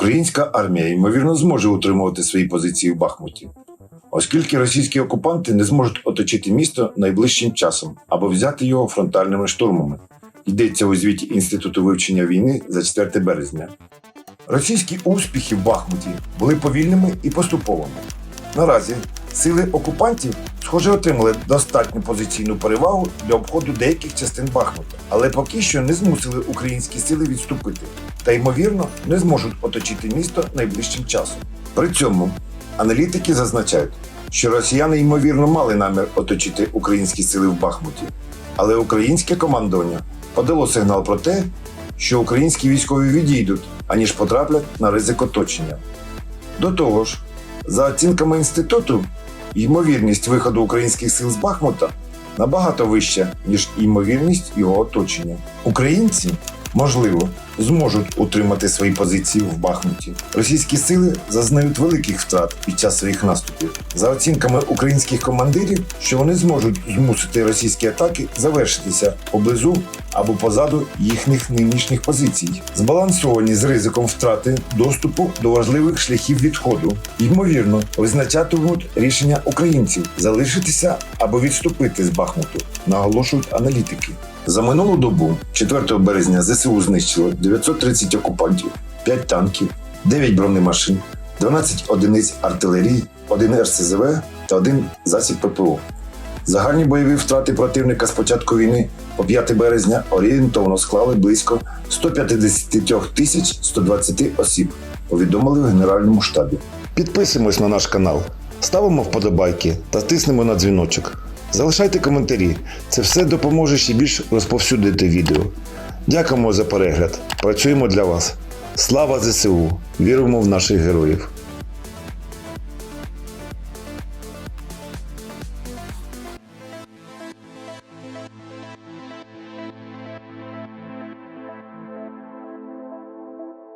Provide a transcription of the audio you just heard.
Українська армія ймовірно зможе утримувати свої позиції в Бахмуті, оскільки російські окупанти не зможуть оточити місто найближчим часом або взяти його фронтальними штурмами. Йдеться у звіті Інституту вивчення війни за 4 березня. Російські успіхи в Бахмуті були повільними і поступовими. Наразі сили окупантів, схоже, отримали достатню позиційну перевагу для обходу деяких частин Бахмута, але поки що не змусили українські сили відступити та, ймовірно, не зможуть оточити місто найближчим часом. При цьому аналітики зазначають, що росіяни ймовірно мали намір оточити українські сили в Бахмуті, але українське командування подало сигнал про те, що українські військові відійдуть, аніж потраплять на ризик оточення. До того ж, за оцінками інституту, ймовірність виходу українських сил з Бахмута набагато вища, ніж ймовірність його оточення. Українці, можливо, зможуть утримати свої позиції в Бахмуті. Російські сили зазнають великих втрат під час своїх наступів. За оцінками українських командирів, що вони зможуть змусити російські атаки завершитися поблизу або позаду їхніх нинішніх позицій, збалансовані з ризиком втрати доступу до важливих шляхів відходу. Ймовірно, визначатимуть рішення українців залишитися або відступити з Бахмуту, наголошують аналітики. За минулу добу, 4 березня, ЗСУ знищило 930 окупантів, 5 танків, 9 бронемашин, 12 одиниць артилерії, 1 РСЗВ та 1 засіб ППО. Загальні бойові втрати противника з початку війни по 5 березня орієнтовно склали близько 153 тисяч 120 осіб, повідомили в Генеральному штабі. Підписуємось на наш канал, ставимо вподобайки та тиснемо на дзвіночок. Залишайте коментарі, це все допоможе ще більш розповсюдити відео. Дякуємо за перегляд. Працюємо для вас. Слава ЗСУ! Віримо в наших героїв!